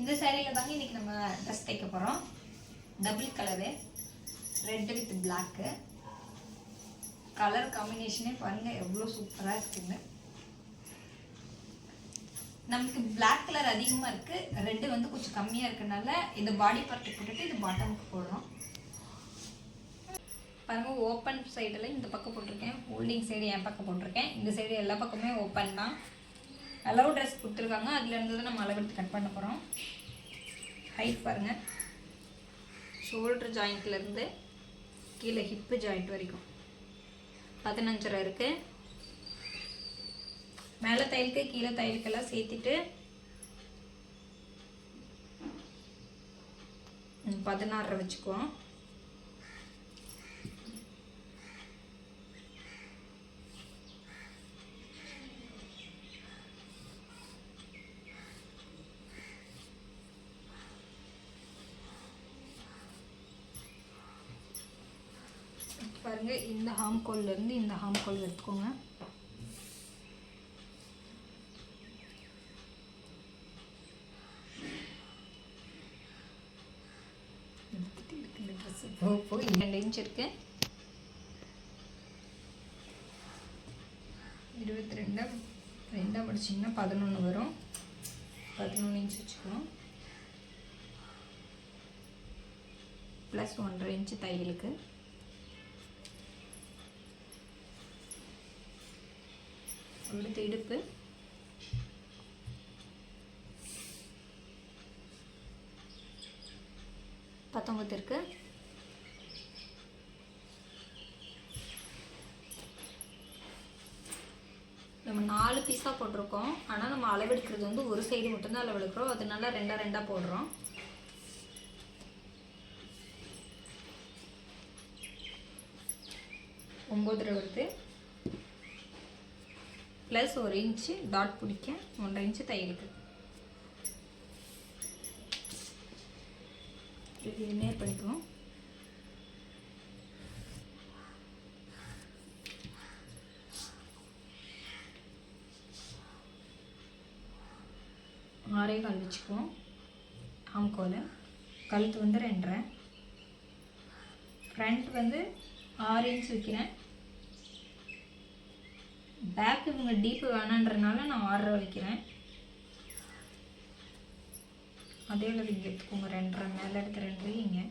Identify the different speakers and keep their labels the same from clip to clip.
Speaker 1: இந்த சாரியில் தாங்க இன்னைக்கு நம்ம ட்ரெஸ் தைக்க போகிறோம் double colour red with black colour காம்பினேஷனே பாருங்கள் எவ்வளோ சூப்பராக இருக்குங்க. நமக்கு பிளாக் கலர் அதிகமாக இருக்குது ரெட்டு வந்து கொஞ்சம் கம்மியாக இருக்கனால இந்த பாடி பார்ட்டு போட்டுட்டு இது பாட்டமுக்கு போடுறோம். பாருங்கள் ஓப்பன் சைடில் இந்த பக்கம் போட்டிருக்கேன். ஹோல்டிங் சைடு என் பக்கம் போட்டிருக்கேன். இந்த சைடு எல்லா பக்கமே ஓப்பன் தான். அளவு ட்ரெஸ் கொடுத்துருக்காங்க. அதுலேருந்து தான் நம்ம அளவெடுத்து கட் பண்ண போகிறோம் ஹைட் பாருங்கள் ஷோல்டர் ஜாயிண்ட்லேருந்து கீழே ஹிப்பு ஜாயிண்ட் வரைக்கும். பதினஞ்சரை இருக்குது மேலே தையலுக்கு கீழே தையலுக்கெல்லாம் சேர்த்துட்டு பதினாறரை வச்சுக்குவோம். பாருங்க இந்த ஹாம் கோல்ல இருந்து இந்த ஹாம் கோல் எடுத்துக்கோங்க. எடுத்துட்டு இருக்கு இந்த dress. போ, போ, இரண்டு இன்ச் இருக்கு. இருபத்தி ரெண்டா ரெண்டாக படிச்சிங்கன்னா பதினொன்று வரும். பதினொன்று இன்ச் வச்சுக்கணும். ப்ளஸ் ஒன்றரை இன்ச்சு தையலுக்கு. அடுத்து இடுப்பு. பத்தொம்பது இருக்கு. நம்ம நாலு பீஸாக போட்டிருக்கோம். ஆனால் நம்ம அளவெடுக்கிறது வந்து ஒரு சைடு மட்டும்தான் அளவெடுக்கிறோம். அதனால ரெண்டாக ரெண்டாக போடுறோம். ஒம்பது வருது ப்ளஸ் ஒரு இன்ச்சு டாட் பிடிக்க ஒன்றரை இன்ச்சு தையலுக்கு. இது நேர் பண்ணிக்குவோம் ஆறே கால் வச்சுக்குவோம். ஆம்கோல் கழுத்து வந்து ரெண்டரை. ஃப்ரண்ட் வந்து ஆறு இன்ச் வைக்கிறேன். பேக் இவங்க டீப்பு வேணான்றனால நான் ஆர்டர் வைக்கிறேன். அதே அளவு இங்கே எடுத்துக்கோங்க. ரெண்டரை மேலே எடுத்து ரெண்டு இங்கே.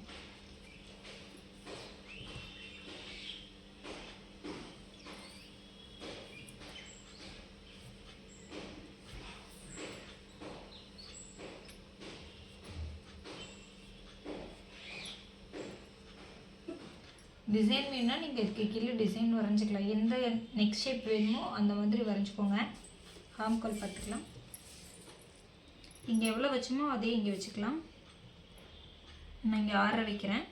Speaker 1: டிசைன் வேணும்னா நீங்கள் இதுக்கு கீழே டிசைன் வரைஞ்சிக்கலாம். எந்த நெக்ஸ்ட் ஷேப் வேணுமோ அந்த மாதிரி வரைஞ்சிக்கோங்க. ஹாம்கால் பார்த்துக்கலாம். இங்கே எவ்வளோ வச்சோமோ அதே இங்கே வச்சுக்கலாம். நான் இங்கே ஆற வைக்கிறேன்.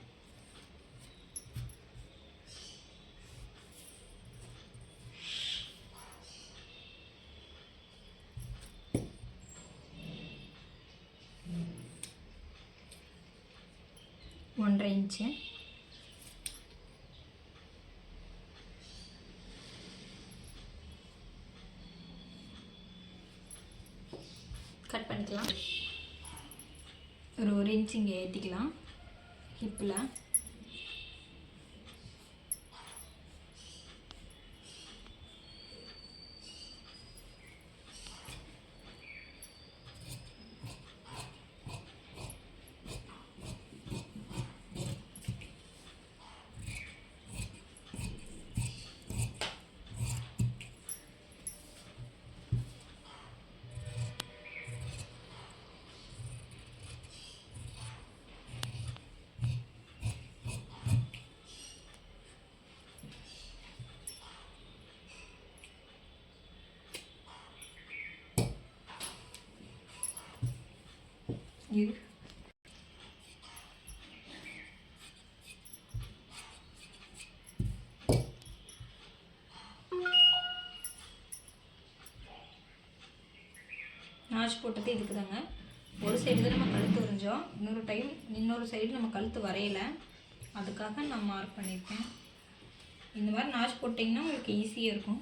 Speaker 1: ஒன்றரை இன்ச்சு. கட் பண்ணிக்கலாம். ஒரு ஒரு இன்ச் இங்கே ஏற்றிக்கலாம் ஹிப்பில் you. நாச் போட்டது இதுக்கு தாங்க ஒரு சைடு தான் நம்ம கழுத்து வரைஞ்சோம் இன்னொரு டைம் இன்னொரு சைடு நம்ம கழுத்து வரையலை. அதுக்காக நான் மார்க் பண்ணியிருக்கேன். இந்த மாதிரி நாச் போட்டிங்கன்னா உங்களுக்கு ஈஸியாக இருக்கும்.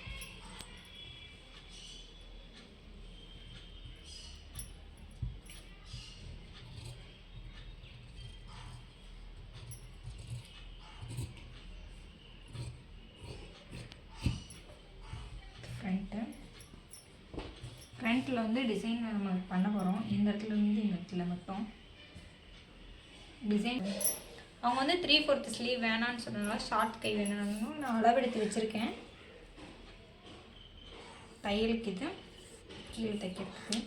Speaker 1: ஃப்ரண்ட்டில் வந்து டிசைன் நம்ம பண்ண போகிறோம் இந்த இடத்துல இருந்து இந்த இடத்துல மட்டும். டிசைன் அவங்க வந்து த்ரீ ஃபோர்த் ஸ்லீவ் வேணான்னு சொன்னனால ஷார்ட் கை வேணும்னு நான் அளவெடுத்து வச்சுருக்கேன். தையலுக்கு இது. கீழே தைக்கிறதுக்கு.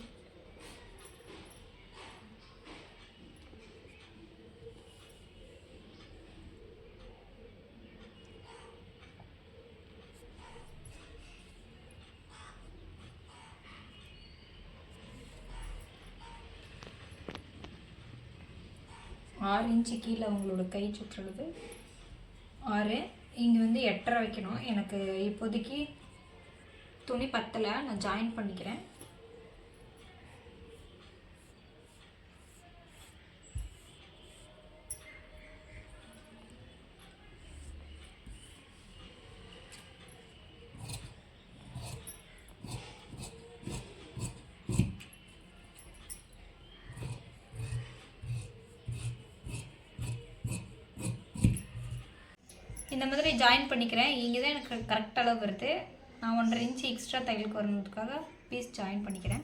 Speaker 1: ஆறு இன்ச்சு கீழே உங்களோட கை சுற்றுறது. ஆறு இங்கே வந்து எட்டரை வைக்கணும். எனக்கு இப்போதைக்கு துணி பத்தலை நான் ஜாயின் பண்ணிக்கிறேன். இந்த மாதிரி ஜாயின் பண்ணிக்கிறேன். இங்கே தான் எனக்கு கரெக்ட் அளவு வருது நான் ஒன்றரை இன்ச்சு எக்ஸ்ட்ரா தையலுக்கு வரணுன்றதுக்காக பீஸ் ஜாயின் பண்ணிக்கிறேன்.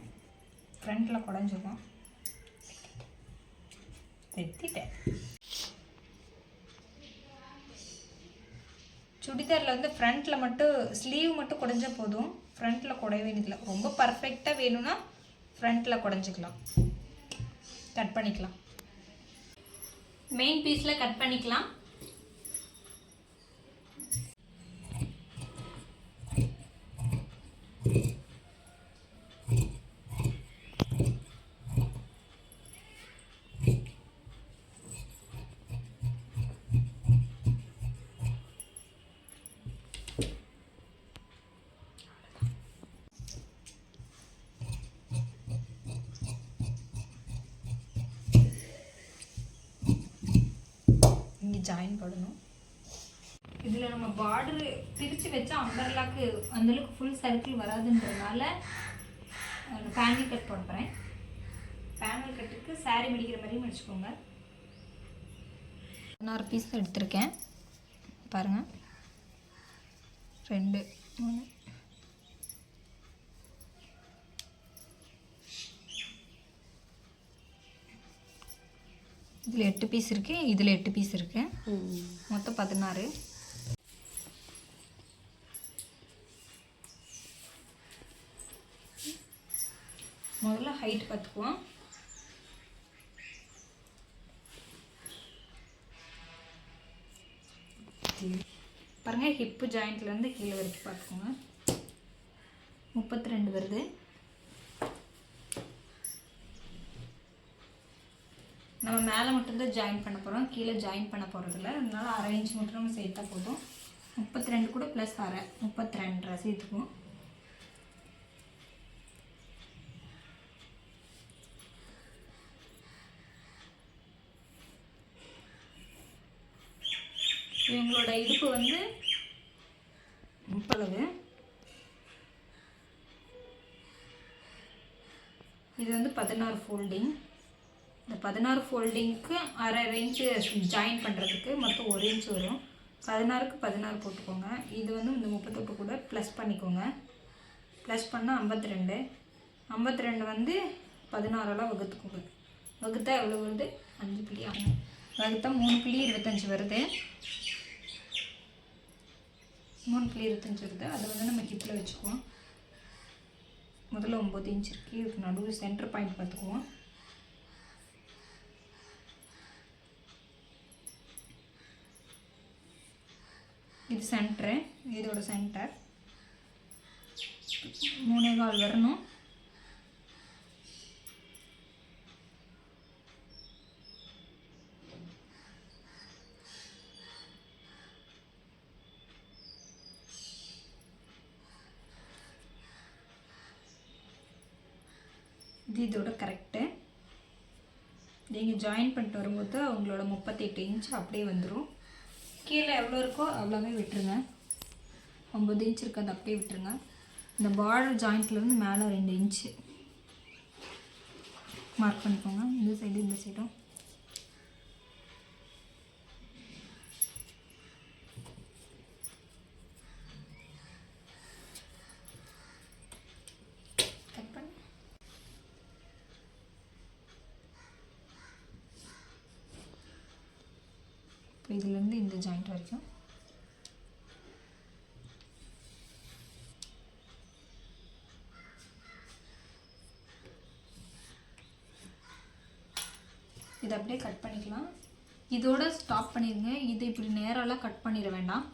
Speaker 1: ஃப்ரண்ட்டில் குடஞ்சிருக்கும் தைத்திட்டேன் சுடிதாரில் வந்து ஃப்ரண்ட்டில் மட்டும் ஸ்லீவ் மட்டும் குடஞ்சா போதும். ஃப்ரண்ட்டில் குடைய வேண்டியதில்லை. ரொம்ப பர்ஃபெக்டாக வேணும்னா ஃப்ரண்ட்டில் குடஞ்சிக்கலாம். கட் பண்ணிக்கலாம். மெயின் பீஸில் கட் பண்ணிக்கலாம். ஜாயின் பண்ணணும் இதில் நம்ம பார்டரு பிரித்து வச்சா அம்பர்லாக்கு அந்தளவுக்கு ஃபுல் சர்க்கிள் வராதுன்றதுனால பேனல் கட் பண்ணுறேன் பேனல் கட்டுக்கு saree மடிக்கிற மாதிரி மடிச்சுக்கோங்க பதினாறு பீஸ் எடுத்திருக்கேன். பாருங்கள் ரெண்டு மூணு. இதில் எட்டு பீஸ் இருக்குது இதில் எட்டு பீஸ் இருக்குது மொத்தம் பதினாறு. முதல்ல ஹைட் பார்த்துக்குவோம் பாருங்க ஹிப்பு ஜாயிண்ட்லேருந்து கீழே வரைக்கும் பார்த்துக்கோங்க. முப்பத்தி ரெண்டு வருது. நம்ம மேலே மட்டும்தான் ஜாயின் பண்ண போகிறோம் கீழே ஜாயின் பண்ண போகிறதில்ல அதனால அரை இன்ச் மட்டும் நம்ம சேர்த்தா போதும். முப்பத்தி ரெண்டு கூட ப்ளஸ் அரை முப்பத்தி ரெண்டரை சேர்த்துக்குவோம். இவங்களோட இடுப்பு வந்து முப்பளவு இது வந்து பதினாறு ஃபோல்டிங் இந்த பதினாறு ஃபோல்டிங்க்கு அரை இன்ச்சு ஜாயின் பண்ணுறதுக்கு மொத்தம் ஒரு இன்ச் வரும். பதினாறுக்கு பதினாறு போட்டுக்கோங்க. இது வந்து இந்த முப்பத்தெட்டு கூட ப்ளஸ் பண்ணிக்கோங்க. ப்ளஸ் பண்ணால் ஐம்பத்தி ரெண்டு ஐம்பத்தி ரெண்டு வந்து பதினாறெல்லாம் வகுத்துக்கோங்க. வகுத்தா எவ்வளோ வருது? அஞ்சு புள்ளி ஆகும் வகுத்தா மூணு புள்ளி இருபத்தஞ்சி வருது. மூணு புள்ளி இருபத்தஞ்சி வருது. அதை வந்து நம்ம ஹிப்பில் வச்சுக்குவோம். முதல்ல ஒம்பது இன்ச் இருக்குது இதுக்கு நடுவில் சென்டர் பாயிண்ட் பார்த்துக்குவோம். இது சென்ட்ரு இதோட சென்டர் மூணே கால் வரணும். இது இதோட கரெக்டு நீங்கள் ஜாயின் பண்ணிட்டு வரும்போது அவங்களோட முப்பத்தெட்டு இன்ச் அப்படியே வந்துடும் கீழே எவ்வளோ இருக்கோ அவ்வளோவே விட்டுருங்க. ஒம்பது இன்ச் இருக்கு அது அப்படியே விட்டுருங்க. இந்த பார்டர் ஜாயிண்ட்லேருந்து மேலே ரெண்டு இன்ச்சு மார்க் பண்ணிக்கோங்க. இந்த சைடு இந்த சைடும் கட் பண்ணு இப்போ பாயிண்ட் வரைக்கும். இதை அப்படியே கட் பண்ணிக்கலாம். இதோட ஸ்டாப் பண்ணிடுங்க. இது இப்படி நேரெல்லாம் கட் பண்ணிட வேண்டாம்.